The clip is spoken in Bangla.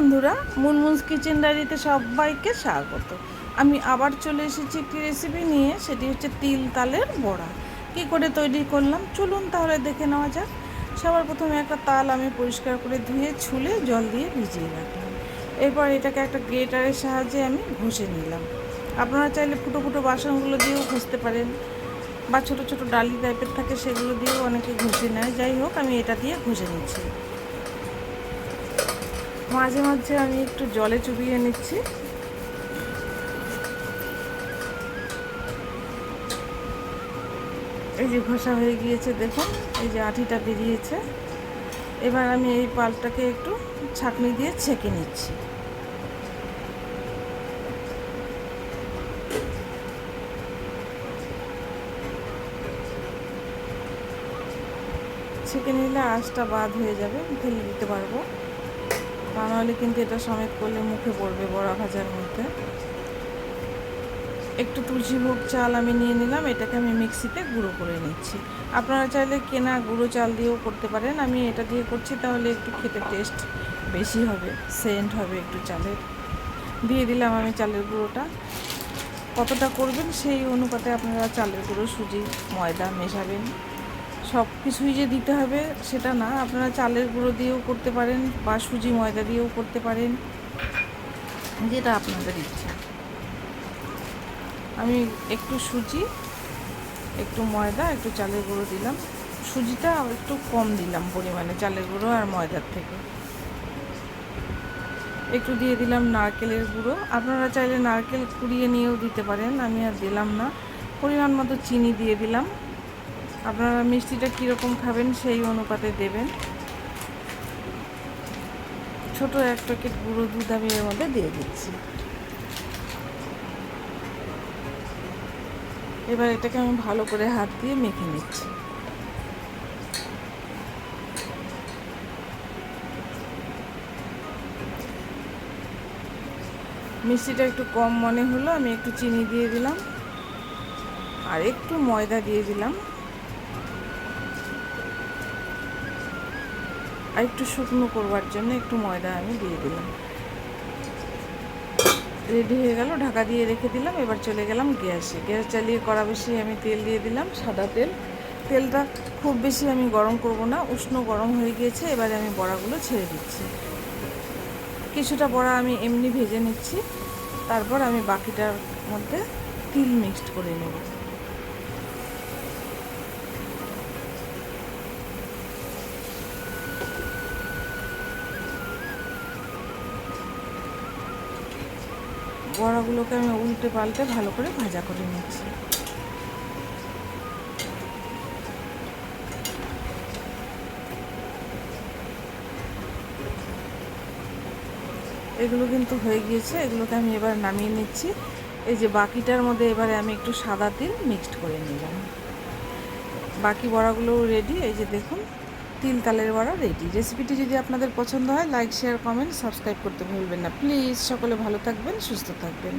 বন্ধুরা, মুনমুনস কিচেন ডায়েরিতে সবাইকে স্বাগত। আমি আবার চলে এসেছি একটি রেসিপি নিয়ে, সেটি হচ্ছে তিল তালের বড়া। কি করে তৈরি করলাম? চলুন তাহলে দেখে নেওয়া যাক। সবার প্রথমে একটা তাল আমি পরিষ্কার করে ধুয়ে, ছুলে জল দিয়ে ভিজিয়ে রাখলাম। এরপর এটাকে একটা গ্রেটারের সাহায্যে আমি ঘষে নিলাম। আপনারা চাইলে ফুটো ফুটো বাসনগুলো দিয়েও ঘষতে পারেন, বা ছোটো ছোটো ডালি টাইপের থাকে, সেগুলো দিয়েও অনেকে ঘষে নেয়। যাই হোক, আমি এটা দিয়ে ঘষে নিচ্ছি। মাঝে মাঝে আমি একটু জলে চুবিয়ে নিচ্ছি। এই যে ঘষা হয়ে গিয়েছে, দেখুন, এই যে আঠিটা বেরিয়েছে। এবার আমি এই পালটাকে একটু ছাঁকনি দিয়ে ছেঁকে নিচ্ছি। ছেঁকে নিলে আঁশটা বাদ হয়ে যাবে, ফেলে দিতে পারব। তা নাহলে কিন্তু এটা সমেত করলে মুখে পড়বে বড়া ভাজার মধ্যে। একটু তুলসী ভোগ চাল আমি নিয়ে নিলাম, এটাকে আমি মিক্সিতে গুঁড়ো করে নিচ্ছি। আপনারা চাইলে কেনা গুঁড়ো চাল দিয়েও করতে পারেন, আমি এটা দিয়ে করছি তাহলে একটু খেতে টেস্ট বেশি হবে সেন্ট হবে একটু চালের। দিয়ে দিলাম আমি চালের গুঁড়োটা। কতটা করবেন সেই অনুপাতে আপনারা চালের গুঁড়ো, সুজি, ময়দা মেশাবেন। সব কিছুই যে দিতে হবে সেটা না। আপনারা চালের গুঁড়ো দিয়েও করতে পারেন বা সুজি ময়দা দিয়েও করতে পারেন। যেটা আপনাদের ইচ্ছা। আমি একটু সুজি, একটু ময়দা, একটু চালের গুঁড়ো দিলাম। সুজিটা একটু কম দিলাম পরিমাণে, চালের গুঁড়ো আর ময়দার থেকে। একটু দিয়ে দিলাম নারকেলের গুঁড়ো। আপনারা চাইলে নারকেল কুড়িয়ে নিয়েও দিতে পারেন, আমি আর দিলাম না। পরিমাণ মতো চিনি দিয়ে দিলাম। আপনারা মিষ্টিটা কীরকম খাবেন সেই অনুপাতে দেবেন। ছোট এক প্যাকেট গুঁড়ো দুধ আমি এর মধ্যে দিয়ে দিচ্ছি। এবার এটাকে আমি ভালো করে হাত দিয়ে মেখে নিচ্ছি। মিষ্টিটা একটু কম মনে হলো, আমি একটু চিনি দিয়ে দিলাম। আর একটু ময়দা দিয়ে দিলাম। আর একটু শুকনো করবার জন্য একটু ময়দা আমি দিয়ে দিলাম। রেডি হয়ে গেল, ঢাকা দিয়ে রেখে দিলাম, এবার চলে গেলাম গ্যাসে। গ্যাস চালিয়ে কড়া বেশি আমি তেল দিয়ে দিলাম, সাদা তেল। তেলটা খুব বেশি আমি গরম করব না, উষ্ণ গরম হয়ে গিয়েছে, এবারে আমি বড়াগুলো ছেড়ে দিচ্ছি। কিছুটা বড়া আমি এমনি ভেজে নিচ্ছি, তারপর আমি বাকিটার মধ্যে তিল মিক্সড করে নেব। বড়াগুলোকে আমি উল্টে পাল্টে ভালো করে ভাজা করে নিচ্ছি। এগুলো কিন্তু হয়ে গিয়েছে, এগুলোকে আমি এবার নামিয়ে নিচ্ছি। এই যে বাকিটার মধ্যে এবারে আমি একটু সাদা তেল মিক্সড করে নিলাম। বাকি বড়াগুলোও রেডি এই যে দেখুন তিল তালের বড়া রেডি রেসিপিটি যদি আপনাদের পছন্দ হয় লাইক শেয়ার কমেন্ট সাবস্ক্রাইব করতে ভুলবেন না। প্লিজ সকলে ভালো থাকবেন, সুস্থ থাকবেন।